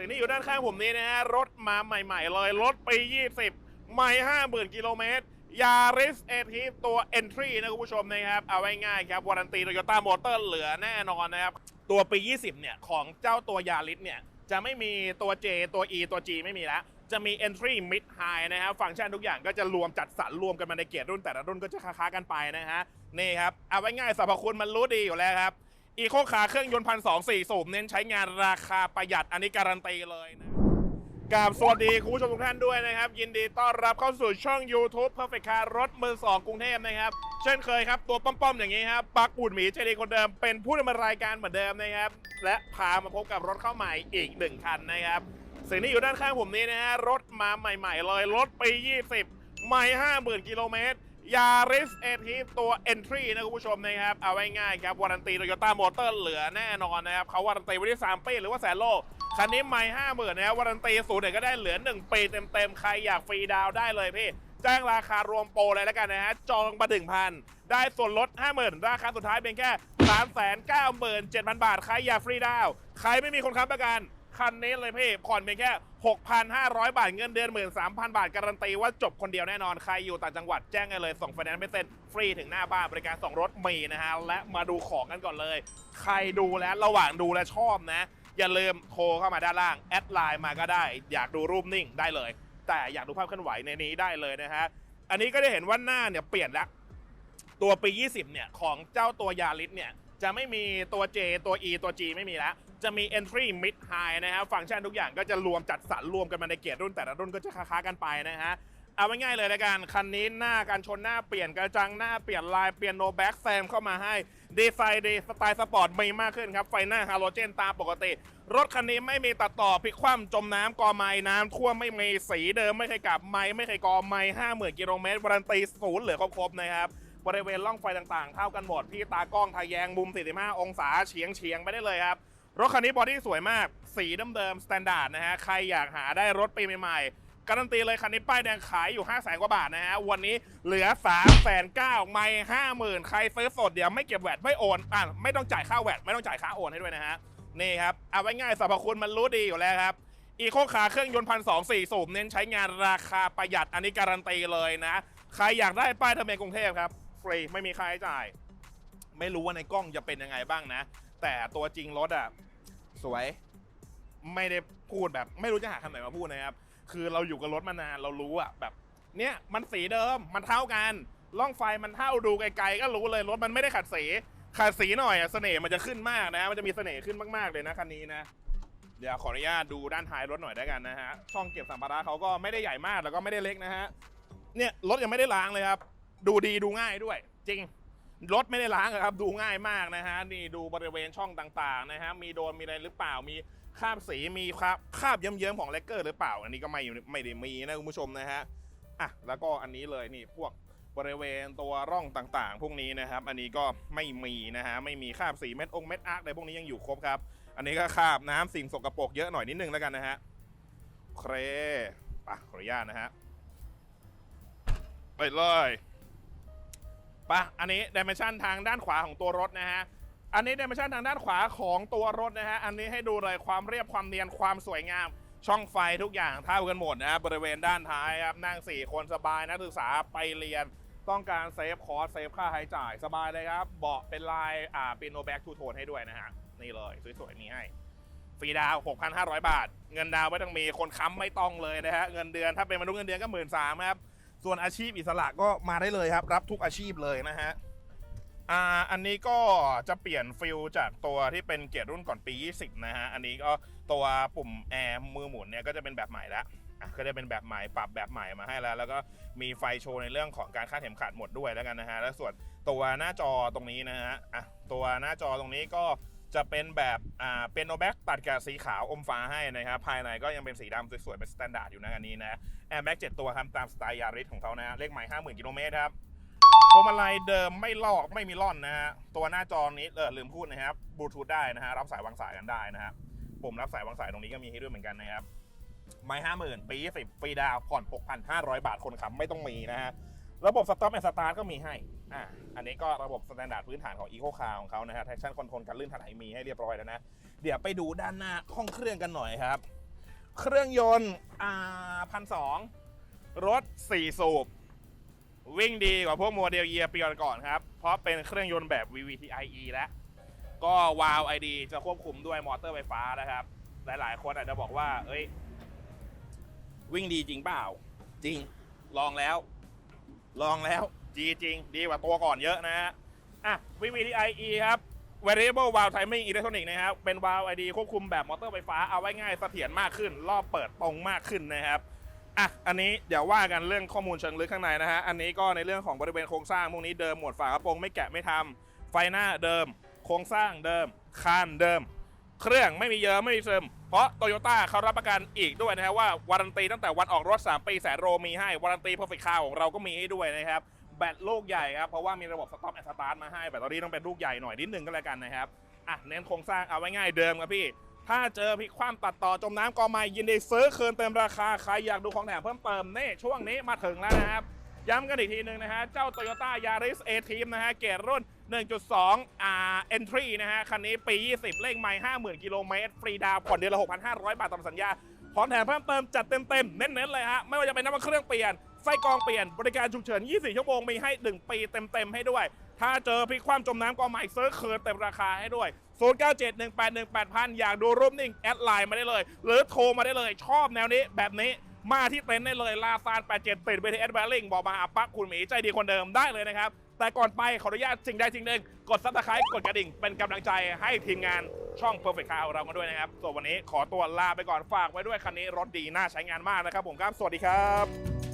สิ่งที่อยู่ด้านข้างผมนี้นะฮะรถมาใหม่ๆเลยรถปี 20ไม่ 50,000 กิโลเมตรยาริสเอทีตัว Entry นะคุณผู้ชมนะครับ เอาไว้ง่ายครับวารันตีโตโยต้ามอเตอร์เหลือแน่นอนนะครับ ตัวปี 20 เนี่ย ของเจ้าตัวยาริสเนี่ย จะไม่มีตัว J ตัว E ตัว G ไม่มีแล้ว จะมี Entry Mid High นะครับ ฟังก์ชันทุกอย่างก็จะรวมจัดสรรรวมกันมาในเกียร์รุ่นแต่ละรุ่นก็จะค้าๆกันไปนะฮะนี่ครับเอาไว้ง่ายสรรพคุณมันรู้ดีอยู่แล้วครับ อีโคคาเครื่องยนต์พันสองสี่สูบเน้นใช้งานราคาประหยัดอันนี้การันตีเลยนะกราบสวัสดีคุณผู้ชมทุกท่านด้วยนะครับ ยินดีต้อนรับเข้าสู่ช่อง YouTube Perfect Car รถมือสองกรุงเทพนะครับ เช่นเคยครับ ตัวป้อมๆอย่างนี้ครับปักอูดหมีเจดีคนเดิมเป็นผู้ดำเนินรายการเหมือนเดิมนะครับ และพามาพบกับรถเข้าใหม่อีกหนึ่งคันนะครับสิ่งที่อยู่ด้านข้างผมนี้นะฮะรถมาใหม่ๆเลยรถปี 20ไม่ 50,000 กิโลเมตร ยาริสเอทีตัว Entry นะคุณผู้ชมนะครับ เอาไว้ง่ายครับวารันตีโตโยต้ามอเตอร์เหลือแน่นอนนะครับเขาวารันตีไว้ที่3ปีหรือว่าแสนโลคันนี้ไม่ห้าหมื่นนะครับวารันตีศูนย์เนี่ยก็ได้เหลือ 1 ปีเต็มๆ ใครอยากฟรีดาวได้เลยพี่แจ้งราคารวมโปรเลยแล้วกันนะฮะ จองมาถึงพันได้ส่วนลด 50,000 ราคาสุดท้ายเป็นแค่ 397,000 บาท ใครอยากฟรีดาว ใครไม่มีคนค้ำประกัน คันนี้เลยพี่ผ่อนเพียงแค่ 6,500 บาทเงินเดือน13,000บาท การันตีว่าจบคนเดียวแน่นอน ใครอยู่ต่างจังหวัดแจ้งกันเลย ส่งไฟแนนซ์ไม่เซ็นฟรีถึงหน้าบ้านบริการส่งรถมีนะฮะ และมาดูของกันก่อนเลย ใครดูแล้วระหว่างดูและชอบนะ อย่าลืมโทรเข้ามาด้านล่างแอดไลน์มาก็ได้ อยากดูรูปนิ่งได้เลย แต่อยากดูภาพเคลื่อนไหวในนี้ได้เลยนะฮะอันนี้ก็ได้เห็นว่าหน้าเนี่ยเปลี่ยนแล้วตัวปี 20 เนี่ย ของเจ้าตัวยาริสเนี่ย จะไม่มีตัว J ตัว E ตัว G ไม่มีแล้ว จะมี Entry Mid High นะครับฟังก์ชันทุกอย่างก็จะรวมจัดสรรรวมกันมาในเกียร์รุ่นแต่ละรุ่นก็จะค้าๆกันไปนะฮะเอาง่ายๆเลยละกันคันนี้หน้าการชนหน้าเปลี่ยนกระจังหน้าเปลี่ยนลายเปลี่ยนโนแบ็กแซมเข้ามาให้ดีไซน์ดีสไตล์สปอร์ตมีมากขึ้นครับ ไฟหน้าฮาโลเจนตามปกติ รถคันนี้ไม่มีตัดต่อพลิกคว่ำจมน้ำกอไม้น้ำท่วมไม่มีสีเดิมไม่เคยกลับไม้ไม่เคยกอไม้ห้าหมื่นกิโลเมตรวารันตีศูนย์เหลือครบๆนะครับบริเวณล่องไฟต่างๆ เท่ากันหมดพี่ตากล้องทะแยงมุม 45 องศาเฉียงเฉียงไปได้เลยครับ รถคันนี้บอดี้สวยมาก สีเดิมๆสแตนดาร์ดนะฮะ ใครอยากหาได้รถปีใหม่ๆ การันตีเลยคันนี้ป้ายแดงขายอยู่ 5 0 0 0 0 0กว่าบาทนะฮะ วันนี้เหลือ 3 9 0 0 0ไม่50,000ใครซื้อสดเดี๋ยวไม่เก็บแวดไม่โอนอะไม่ต้องจ่ายค่าแวดไม่ต้องจ่ายค่าโอนให้ด้วยนะฮะ นี่ครับ เอาไว้ง่ายสรรพคุณมันรู้ดีอยู่แล้วครับอีโคคาร์เครื่องยนต์พันสองสี่สูบเน้นใช้งานราคาประหยัดอันนี้การันตีเลยนะ ใครอยากได้ป้ายทะเบียนกรุงเทพครับ ฟรีไม่มีค่าใช้จ่าย ไม่รู้ว่าในกล้องจะเป็นยังไงบ้างนะ แต่ตัวจริงรถอะ สวย ไม่ได้พูดแบบ ไม่รู้จะหาคำไหนมาพูดนะครับ คือเราอยู่กับรถมานานเรารู้อะแบบ เนี้ยมันสีเดิมมันเท่ากันล่องไฟมันเท่าดูไกลๆก็รู้เลยรถมันไม่ได้ขัดสีขัดสีหน่อยอะเสน่ห์มันจะขึ้นมากนะ มันจะมีเสน่ห์ขึ้นมากๆเลยนะคันนี้นะเดี๋ยวขออนุญาตดูด้านท้ายรถหน่อยได้กันนะฮะช่องเก็บสัมภาระเขาก็ไม่ได้ใหญ่มากแล้วก็ไม่ได้เล็กนะฮะเนี่ยรถยังไม่ได้ล้างเลยครับ ดูดีดูง่ายด้วย จริง รถไม่ได้ล้างครับดูง่ายมากนะฮะนี่ดูบริเวณช่องต่างๆนะฮะมีโดนมีอะไรหรือเปล่ามีคราบสีมีคราบคราบเยิ้มๆของเลกเกอร์หรือเปล่า อันนี้ก็ไม่ไม่ได้มีนะคุณผู้ชมนะฮะอะแล้วก็อันนี้เลยนี่พวกบริเวณตัวร่องต่างๆ พวกนี้นะครับ อันนี้ก็ไม่มีนะฮะไม่มีคราบสีเม็ดองเม็ดอาร์คอะไรพวกนี้ยังอยู่ครบครับ อันนี้ก็คราบน้ำสิ่งสกปรกเยอะหน่อยนิดนึงแล้วกันนะฮะเคปะขออนุญาตนะฮะไปเลย ปะอันนี้ดิเมชันทางด้านขวาของตัวรถนะฮะ อันนี้ดิเมชันทางด้านขวาของตัวรถนะฮะ อันนี้ให้ดูเลยความเรียบความเนียนความสวยงาม ช่องไฟทุกอย่างเท่ากันหมดนะฮะบริเวณด้านท้ายครับนั่ง 4 คนสบายนักศึกษาไปเรียนต้องการเซฟคอร์สเซฟค่าใช้จ่ายสบายเลยครับ เบาะเป็นลายอ่าเป็นโนแบ็กทูโทนให้ด้วยนะฮะ นี่เลยสวยๆนี้ให้ฟรีดาวน์6,500 บาท เงินดาวไม่ต้องมี คนค้ำไม่ต้องเลยนะฮะ เงินเดือนถ้าเป็นมนุษย์เงินเดือนก็หมื่นสามครับ ส่วนอาชีพอิสระก็มาได้เลยครับ รับทุกอาชีพเลยนะฮะอ่าอันนี้ก็จะเปลี่ยนฟิลจากตัวที่เป็นเกียร์รุ่นก่อนปี 20 นะฮะ อันนี้ก็ตัวปุ่มแอร์มือหมุนเนี่ยก็จะเป็นแบบใหม่ละก็จะเป็นแบบใหม่ปรับแบบใหม่มาให้แล้ว แล้วก็มีไฟโชว์ในเรื่องของการคาดเข็มขัดหมดด้วยแล้วกันนะฮะ แล้วส่วนตัวหน้าจอตรงนี้นะฮะอะตัวหน้าจอตรงนี้ก็ จะเป็นแบบอ่าเป็นโนแบ็กตัดกับสีขาวอมฟ้าให้นะครับภายในก็ยังเป็นสีดำสวยๆเป็นสแตนดาร์ดอยู่นะอันนี้นะแอร์แบ็ก7ตัวครับตามสไตล์ยาริสของเขานะเลขหมาย50,000กิโลเมตรครับพวงมาลัยเดิมไม่ลอกไม่มีร่อนนะฮะตัวหน้าจอนี้เออลืมพูดนะครับบลูทูธได้นะฮะรับสายวางสายกันได้นะฮะปุ่มรับสายวางสายตรงนี้ก็มีให้ด้วยเหมือนกันนะครับไม่ห้าหมื่นปีสิบฟรีดาวน์ผ่อน6,500บาทคนขับไม่ต้องมีนะฮะ ระบบสต็อปแอนด์สตาร์ทก็มีให้ อ่า อันนี้ก็ระบบสแตนดาร์ดพื้นฐานของ Eco Car ของเขานะฮะ traction control การลื่นถลายมีให้เรียบร้อยแล้วนะ เดี๋ยวไปดูด้านหน้าห้องเครื่องกันหน่อยครับ เครื่องยนต์ อ่าพันสองรถ 4 สูบ วิ่งดีกว่าพวกโมเดลเยียปีก่อนครับ เพราะเป็นเครื่องยนต์แบบ VVTIe แล้วก็วาล์ว ID จะควบคุมด้วยมอเตอร์ไฟฟ้านะครับ หลายๆ คนอาจจะบอกว่า เอ้ย วิ่งดีจริงเปล่า จริง ลองแล้ว ลองแล้วดีจริง ดีกว่าตัวก่อนเยอะนะฮะอะ VVTIe ครับ Variable Valve Timing Electronic นะครับ เป็น Valve ID ควบคุมแบบมอเตอร์ไฟฟ้าเอาไว้ง่ายเสถียรมากขึ้น รอบเปิดตรงมากขึ้นนะครับอะอันนี้เดี๋ยวว่ากันเรื่องข้อมูลเชิงลึกข้างในนะฮะอันนี้ก็ในเรื่องของบริเวณโครงสร้างพวกนี้เดิมหมวดฝากระโปรงไม่แกะไม่ทำไฟหน้าเดิม โครงสร้างเดิมคานเดิม เครื่องไม่มีเยอะไม่มีซึม เพราะโตโยต้าเขารับประกันอีกด้วยนะครับว่าวารันตีตั้งแต่วันออกรถ 3 ปีแสนโรมีให้ วารันตีเพอร์เฟคคาของเราก็มีให้ด้วยนะครับ แบตลูกใหญ่ครับ เพราะว่ามีระบบสต็อปแอนด์สตาร์ทมาให้ แบตเตอรี่ต้องเป็นลูกใหญ่หน่อยนิดนึงก็แล้วกันนะครับ อะ เน้นโครงสร้างเอาไว้ง่ายเดิมครับพี่ ถ้าเจอพลิคว่ำตัดต่อจมน้ำกอไม้ยินดีซื้อคืนเต็มราคาใครอยากดูของแถมเพิ่มเติมเน่ช่วงนี้มาถึงแล้วนะครับ ย้ำกันอีกทีหนึ่งนะฮะ เจ้า Toyota Yaris A Team นะฮะ เกรดรุ่น 1.2อ่า Entry นะฮะ คันนี้ปี 20เลขไม่50,000 กิโลเมตร ฟรีดาวผ่อนเดือนละ 6,500 บาทตามสัญญาของแถมเพิ่มเติมจัดเต็มๆ เน้นๆ เลยฮะ ไม่ว่าจะเป็นน้ำมันเครื่องเปลี่ยนไฟกรองเปลี่ยน บริการฉุกเฉิน 24 ชั่วโมง มีให้ 1 ปีเต็มๆ ให้ด้วย ถ้าเจอพลิกคว่ำจมน้ำก็ใหม่ซื้อคืนเต็มราคาให้ด้วย 0971818000 อยากดูรูปนิ่งแอดไลน์มาได้เลย หรือโทรมาได้เลย ชอบแนวนี้แบบนี้ มาที่เต็นท์ได้เลยลาซาน87ติด BTS b a r r i n g บอกมาอัปักคุณหมีใจดีคนเดิมได้เลยนะครับ แต่ก่อนไปขออนุญาตสิ่งใดสิ่งหนึ่งกดซับสไครต์กดกระดิ่ง เป็นกำลังใจให้ทีมงานช่อง Perfect Car ของเรากันด้วยนะครับ ส่วนวันนี้ขอตัวลาไปก่อนฝากไว้ด้วยคันนี้รถดีน่าใช้งานมากนะครับผมครับ สวัสดีครับ